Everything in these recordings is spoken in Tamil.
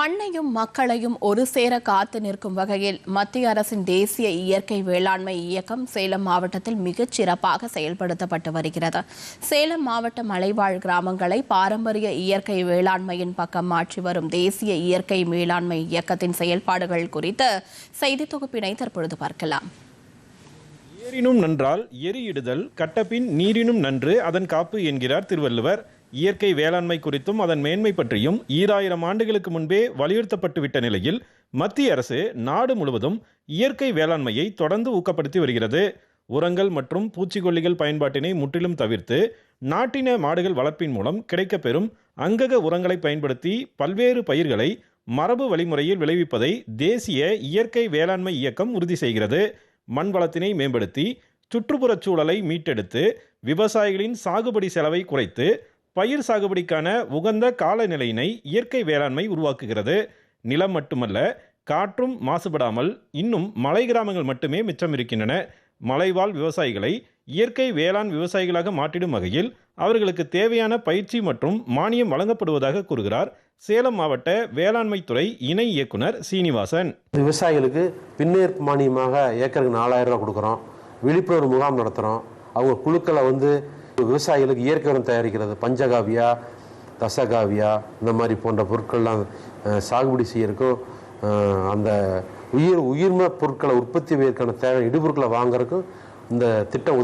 மண்ணையும் மக்களையும் ஒரு சேர காத்து நிற்கும் வகையில் மத்திய அரசின் தேசிய இயற்கை வேளாண்மை இயக்கம் சேலம் மாவட்டத்தில் மிகச் சிறப்பாக செயல்படுத்தப்பட்டு வருகிறது. சேலம் மாவட்ட மலைவாழ் கிராமங்களை பாரம்பரிய இயற்கை வேளாண்மையின் பக்கம் மாற்றி வரும் தேசிய இயற்கை மேலாண்மை இயக்கத்தின் செயல்பாடுகள் குறித்து செய்தி தொகுப்பினை தற்பொழுது பார்க்கலாம். ஏரினும் நன்றால் எரியிடுதல் கட்டபின் நீரினும் நன்று அதன் காப்பு என்கிறார் திருவள்ளுவர். இயற்கை வேளாண்மை குறித்தும் அதன் மேன்மை பற்றியும் ஈராயிரம் ஆண்டுகளுக்கு முன்பே வலியுறுத்தப்பட்டுவிட்ட நிலையில் மத்திய அரசு நாடு முழுவதும் இயற்கை வேளாண்மையை தொடர்ந்து ஊக்கப்படுத்தி வருகிறது. உரங்கள் மற்றும் பூச்சிக்கொல்லிகள் பயன்பாட்டினை முற்றிலும் தவிர்த்து நாட்டின மாடுகள் வளர்ப்பின் மூலம் கிடைக்கப்பெறும் அங்கக உரங்களை பயன்படுத்தி பல்வேறு பயிர்களை மரபு வழிமுறையில் விளைவிப்பதை தேசிய இயற்கை வேளாண்மை இயக்கம் உறுதி செய்கிறது. மண் வளத்தினை மேம்படுத்தி சுற்றுப்புறச் சூழலை மீட்டெடுத்து விவசாயிகளின் சாகுபடி செலவை குறைத்து பயிர் சாகுபடிக்கான உகந்த காலநிலையினை இயற்கை வேளாண்மை உருவாக்குகிறது. நிலம் மட்டுமல்ல காற்றும் மாசுபடாமல் இன்னும் மலை கிராமங்கள் மட்டுமே மிச்சம் இருக்கின்றன. மலைவாழ் விவசாயிகளை இயற்கை வேளாண் விவசாயிகளாக மாற்றிடும் வகையில் அவர்களுக்கு தேவையான பயிற்சி மற்றும் மானியம் வழங்கப்படுவதாக கூறுகிறார் சேலம் மாவட்ட வேளாண்மைத்துறை இணை இயக்குனர் சீனிவாசன். விவசாயிகளுக்கு பின்னேற்பு மானியமாக ஏக்கருக்கு நாலாயிரம் ரூபா கொடுக்குறோம். விழிப்புணர்வு முகாம் நடத்துகிறோம் அவங்க குழுக்களை வந்து விவசாயிகளுக்கு இயற்கை உரம் தயாரிக்கிறது. பஞ்சகாவியா தசகாவியா இந்த மாதிரி போன்ற பொருட்கள்லாம் சாகுபடி செய்யறதுக்கும் அந்த உயிர் உயிர்ம பொருட்களை உற்பத்தி செய்வதற்கான தேவை இடுபொருட்களை வாங்குறதுக்கும் இந்த திட்டம்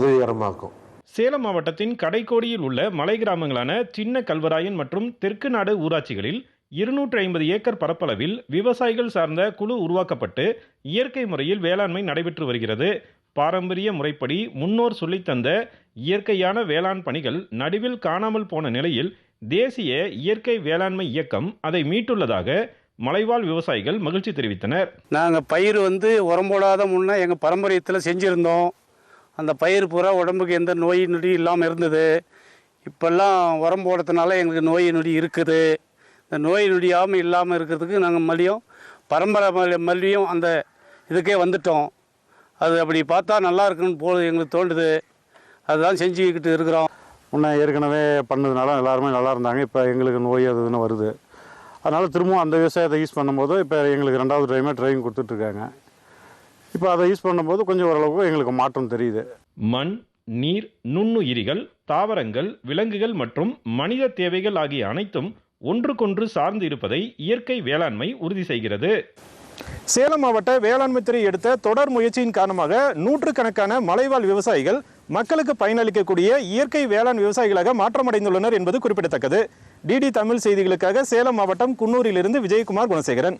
இருக்கும் சேலம் மாவட்டத்தின் கடைக்கோடியில் உள்ள மலை கிராமங்களான சின்ன கல்வராயன் மற்றும் தெற்கு நாடு ஊராட்சிகளில் இருநூற்றி ஐம்பது ஏக்கர் பரப்பளவில் விவசாயிகள் சார்ந்த குழு உருவாக்கப்பட்டு இயற்கை முறையில் வேளாண்மை நடைபெற்று வருகிறது. பாரம்பரிய முறைப்படி முன்னோர் சொல்லித்தந்த இயற்கையான வேளாண் பணிகள் நடுவில் காணாமல் போன நிலையில் தேசிய இயற்கை வேளாண்மை இயக்கம் அதை மீட்டுள்ளதாக மலைவாழ் விவசாயிகள் மகிழ்ச்சி தெரிவித்தனர். நாங்கள் பயிர் வந்து உரம் போடாத முன்னே எங்கள் பரம்பரியத்தில் செஞ்சுருந்தோம். அந்த பயிர் பூரா உடம்புக்கு எந்த நோய் நொடி இல்லாமல் இருந்தது. இப்போல்லாம் உரம் போடுறதுனால எங்களுக்கு நோய் நொடி இருக்குது. இந்த நோய் நொடியாமல் இல்லாமல் இருக்கிறதுக்கு நாங்கள் மறுபடியும் பரம்பரை மறு- மறுபடியும் அந்த இதுக்கே வந்துட்டோம். அது அப்படி பார்த்தா நல்லா இருக்குன்னு போது எங்களுக்கு தோண்டுது அதுதான் செஞ்சுக்கிட்டு இருக்கிறோம். முன்ன ஏற்கனவே பண்ணதுனால எல்லாருமே நல்லா இருந்தாங்க. இப்போ எங்களுக்கு நோய் அது இதுன்னு வருது. அதனால் திரும்பவும் அந்த விவசாயத்தை யூஸ் பண்ணும்போது இப்போ எங்களுக்கு ரெண்டாவது டைமே ட்ரைனிங் கொடுத்துட்ருக்காங்க. இப்போ அதை யூஸ் பண்ணும்போது கொஞ்சம் ஓரளவுக்கு எங்களுக்கு மாற்றம் தெரியுது. மண் நீர் நுண்ணுயிரிகள் தாவரங்கள் விலங்குகள் மற்றும் மனித தேவைகள் ஆகிய அனைத்தும் ஒன்றுக்கொன்று சார்ந்து இருப்பதை இயற்கை வேளாண்மை உறுதி செய்கிறது. சேலம் மாவட்ட வேளாண்மைத்துறை எடுத்த தொடர் முயற்சியின் காரணமாக நூற்றுக்கணக்கான மலைவாழ் விவசாயிகள் மக்களுக்கு பயனளிக்கக்கூடிய இயற்கை வேளாண் விவசாயிகளாக மாற்றமடைந்துள்ளனர் என்பது குறிப்பிடத்தக்கது. டிடி தமிழ் செய்திகளுக்காக சேலம் மாவட்டம் குன்னூரிலிருந்து விஜயகுமார் குணசேகரன்.